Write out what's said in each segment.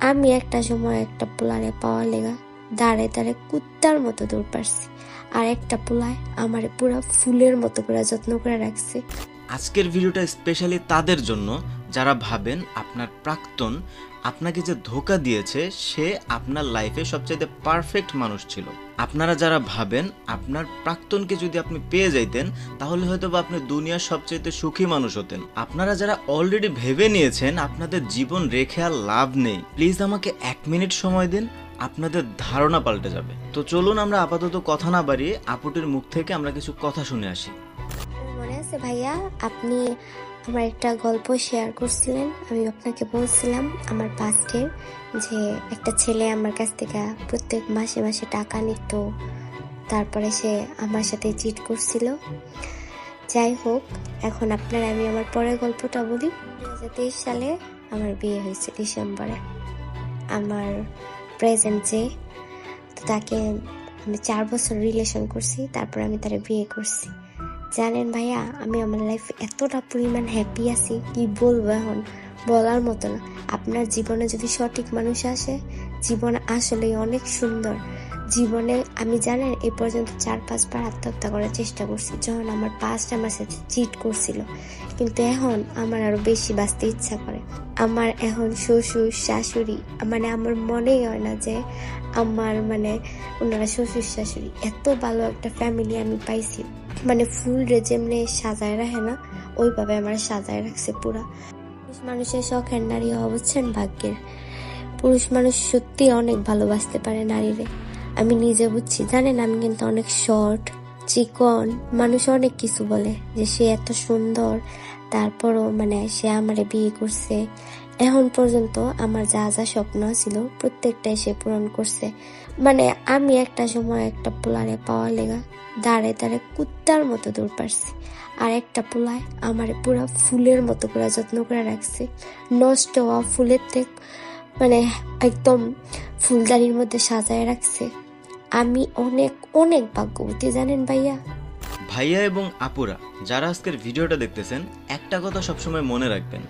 আমি একটা সময় একটা পোলারে পাওয়া লেগা দাঁড়ে দাঁড়ে কুত্তার মতো দৌড় পারছি। আর একটা পোলায় আমার পুরা ফুলের মতো করে যত্ন করে রাখছে। আজকের ভিডিওটা স্পেশালি তাদের জন্য। যারা ভাবেন আপনার প্রাক্তন আপনাকে যে ধোকা দিয়েছে, সে আপনার লাইফে সবচাইতে পারফেক্ট মানুষ ছিল। আপনারা যারা ভাবেন আপনার প্রাক্তনকে যদি আপনি পেয়ে যাইতেন, তাহলে হয়তো বা আপনি দুনিয়ার সবচাইতে সুখী মানুষ হতেন। আপনারা যারা অলরেডি ভেবে নিয়েছেন, আপনাদের জীবন রেখে আর লাভ নেই। প্লিজ আমাকে এক মিনিট সময় দিন, আপনাদের ধারণা পাল্টে যাবে। তো চলুন আমরা আপাতত কথা না বাড়িয়ে আপুটির মুখ থেকে আমরা কিছু কথা শুনে আসি। মনে আছে ভাইয়া, আপনি আমার একটা গল্প শেয়ার করছিলেন। আমি আপনাকে বলছিলাম আমার পাস্টের যে একটা ছেলে আমার কাছ থেকে প্রত্যেক মাসে মাসে টাকা নিত। তারপরে সে আমার সাথে চিট করছিল। যাই হোক, এখন আপনার আমি আমার পরের গল্পটা বলি। দু হাজার তেইশ সালে আমার বিয়ে হয়েছে ডিসেম্বরে। আমার প্রেজেন্ট যে তাকে আমি চার বছর রিলেশন করছি, তারপর আমি তার বিয়ে করছি। জানেন ভাইয়া, আমি আমার লাইফে এতটা পরিমাণ হ্যাপি আছি, কি বলব এখন? বলার মতো না। আপনার জীবনে যদি সঠিক মানুষ আসে, জীবন আসলেই অনেক সুন্দর। জীবনে আমি জানেন, এ পর্যন্ত চার পাঁচবার আত্মহত্যা করার চেষ্টা করছি। যখন আমার পাঁচটা আমার সাথে চিট করছিল। কিন্তু এখন আমার আরও বেশি বাঁচতে ইচ্ছা করে। আমার এখন শ্বশুর, শাশুড়ি মানে আমার মনেই হয় না যে আমার মানে ওনারা শ্বশুর, শাশুড়ি এত ভালো একটা ফ্যামিলি আমি পাইছি। মানে ফুল রে যেমনি সাজায় রাখে না, ওইভাবে আমার সাজায় রাখছে পুরা। পুরুষ মানুষের শখের নারী হওয়া ভাগ্যের। পুরুষ মানুষ সত্যি অনেক ভালোবাসতে পারে নারীরে। আমি নিজে বুঝছি, জানেন আমি কিন্তু অনেক শর্ট চিকন, মানুষ অনেক কিছু বলে যে সে এত সুন্দর, তারপরও মানে সে আমারে বিয়ে করছে। এখন পর্যন্ত আমার যা যা স্বপ্ন ছিল প্রত্যেকটাই সে পূরণ করছে। মানে আমি একটা সময় একটা পোলারে পাওয়া লেগা দাঁড়ে দাঁড়ে কুত্তার মতো দূর পারছি। আর একটা পোলায় আমার পুরো ফুলের মতো করে যত্ন করে রাখছে। নষ্ট হওয়া ফুলের থেকে মানে একদম ফুলদানির মধ্যে সাজায় রাখছে। আমি অনেক অনেক ভাগ্যবতী, জানেন ভাইয়া? ভাইয়া এবং আপুরা, যারা আজকের ভিডিওটা দেখতেছেন, একটা কথা সবসময় মনে রাখবেন।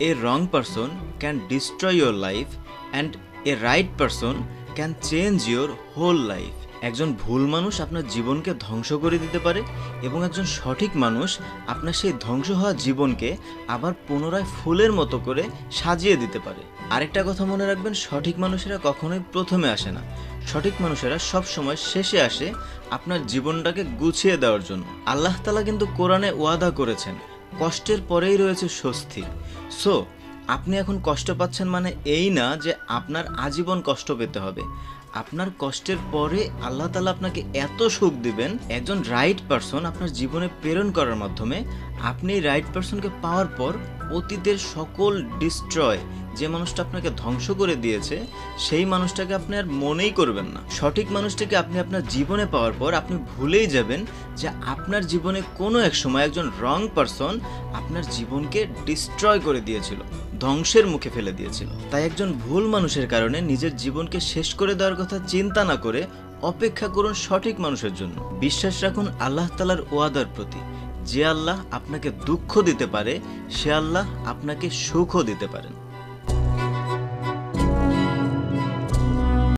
A wrong person can destroy your life and a right person can change your whole life একজন ভুল মানুষ আপনার জীবনকে ধ্বংস করে দিতে পারে এবং একজন সঠিক মানুষ আপনার সেই ধ্বংস হওয়া জীবনকে আবার পুনরায় ফুলের মতো করে সাজিয়ে দিতে পারে। আরেকটা কথা মনে রাখবেন, সঠিক মানুষেরা কখনোই প্রথমে আসে না। সঠিক মানুষেরা সব সময় শেষে আসে আপনার জীবনটাকে গুছিয়ে দেওয়ার জন্য। আল্লাহ তালা কিন্তু কোরআনে ওয়াদা করেছেন, কষ্টের পরেই রয়েছে স্বস্তি। সো, আপনি এখন কষ্ট পাচ্ছেন মানে এই না যে আপনার আজীবন কষ্ট পেতে হবে। আপনার কষ্টের পরে আল্লাহ তালা আপনাকে এত সুখ দিবেন, একজন রাইট পারসন আপনার জীবনে প্রেরণ করার মাধ্যমে আপনি রাইট পারসনকে পাওয়ার পর অতীতের সকল ডিস্ট্রয় যে মানুষটা আপনাকে ধ্বংস করে দিয়েছে, সেই মানুষটাকে আপনি আর মনেই করবেন না। সঠিক মানুষটাকে আপনি আপনার জীবনে পাওয়ার পর আপনি ভুলেই যাবেন যে আপনার জীবনে কোনো এক সময় একজন রং পারসন আপনার জীবনকে ডিস্ট্রয় করে দিয়েছিল। ধ্বংসের মুখে ফেলে দিয়েছিল। তাই একজন ভুল মানুষের কারণে নিজের জীবনকে শেষ করে দেওয়ার কথা চিন্তা না করে অপেক্ষা করুন সঠিক মানুষের জন্য। বিশ্বাস রাখুন আল্লাহ তালার ওয়াদার প্রতি। যে আল্লাহ আপনাকে দুঃখ দিতে পারে, সে আল্লাহ আপনাকে সুখও দিতে পারেন।